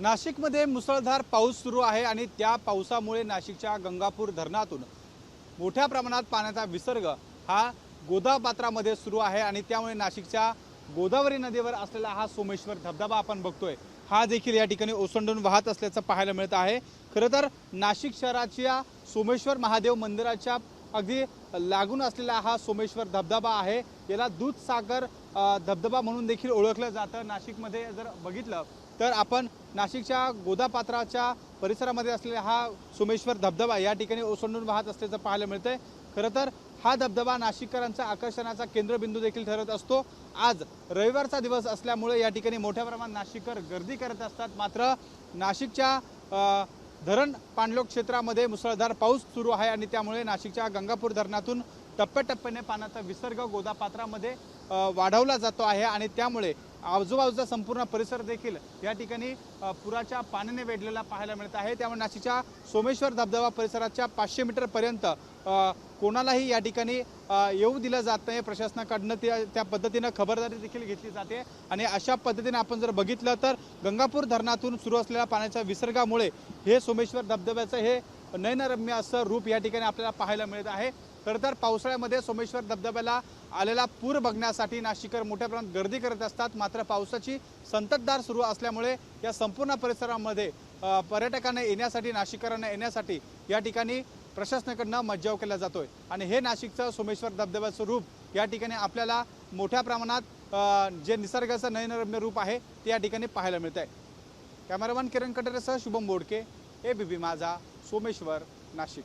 नाशिकमध्ये मुसळधार पाऊस सुरू आहे आणि त्या पावसामुळे नाशिकच्या गंगापूर धरणातून मोठ्या प्रमाणात पाण्याचा विसर्ग हा गोदापात्रामध्ये सुरू आहे आणि त्यामुळे नाशिकच्या गोदावरी नदीवर असलेला हा सोमेश्वर धबधबा आपण बघतोय. हा देखील या ठिकाणी ओसंडून वाहत असल्याचं पाहायला मिळत आहे. खरं तर नाशिक शहराच्या सोमेश्वर महादेव मंदिराच्या अगदी लागून असलेला हा सोमेश्वर धबधबा आहे. याला दूधसागर धबधबा म्हणून देखील ओळखलं जातं. नाशिकमध्ये जर बघितलं तर आपण नाशिकच्या गोदापात्राच्या परिसरामध्ये असलेला हा सोमेश्वर धबधबा या ठिकाणी ओसंडून वाहत असल्याचं पाहायला मिळतंय. खरं तर हा धबधबा नाशिककरांचा आकर्षणाचा केंद्रबिंदू देखील ठरत असतो. आज रविवारचा दिवस असल्यामुळे या ठिकाणी मोठ्या प्रमाणात नाशिककर गर्दी करत असतात. मात्र नाशिकच्या धरण पाणलोट क्षेत्रामध्ये मुसळधार पाऊस सुरू आहे आणि त्यामुळे नाशिकच्या गंगापूर धरणातून टप्प्याटप्प्याने पाण्याचा विसर्ग गोदापात्रामध्ये वाढवला जातो आहे आणि त्यामुळे आजूबाजूचा संपूर्ण परिसर देखील या ठिकाणी पुराच्या पाण्याने वेढलेला पाहायला मिळत आहे. त्यामुळे नाशिकच्या सोमेश्वर धबधबा परिसराच्या पाचशे मीटरपर्यंत कोणालाही या ठिकाणी येऊ दिलं जात नाही. प्रशासनाकडनं त्या त्या पद्धतीनं खबरदारी देखील घेतली जाते. आणि अशा पद्धतीने आपण जर बघितलं तर गंगापूर धरणातून सुरू असलेल्या पाण्याच्या विसर्गामुळे हे सोमेश्वर धबधब्याचं हे नयनरम्य असं रूप या ठिकाणी आपल्याला पाहायला मिळत आहे. खरं तर पावसाळ्यामध्ये सोमेश्वर धबधब्याला आलेला पूर बघण्यासाठी नाशिककर मोठ्या प्रमाणात गर्दी करत असतात. मात्र पावसाची संततधार सुरू असल्यामुळे या संपूर्ण परिसरामध्ये पर्यटकांना येण्यासाठी नाशिकरांना येण्यासाठी या ठिकाणी प्रशासनाकडनं मज्जाव केला जातोय. आणि हे नाशिकचं सोमेश्वर धबधब्याचं रूप या ठिकाणी आपल्याला मोठ्या प्रमाणात जे निसर्गाचं नयनरम्य रूप आहे ते या ठिकाणी पाहायला मिळत आहे cameraman Kiran कटरेसह Shubham Bodke A B बी माझा सोमेश्वर नाशिक.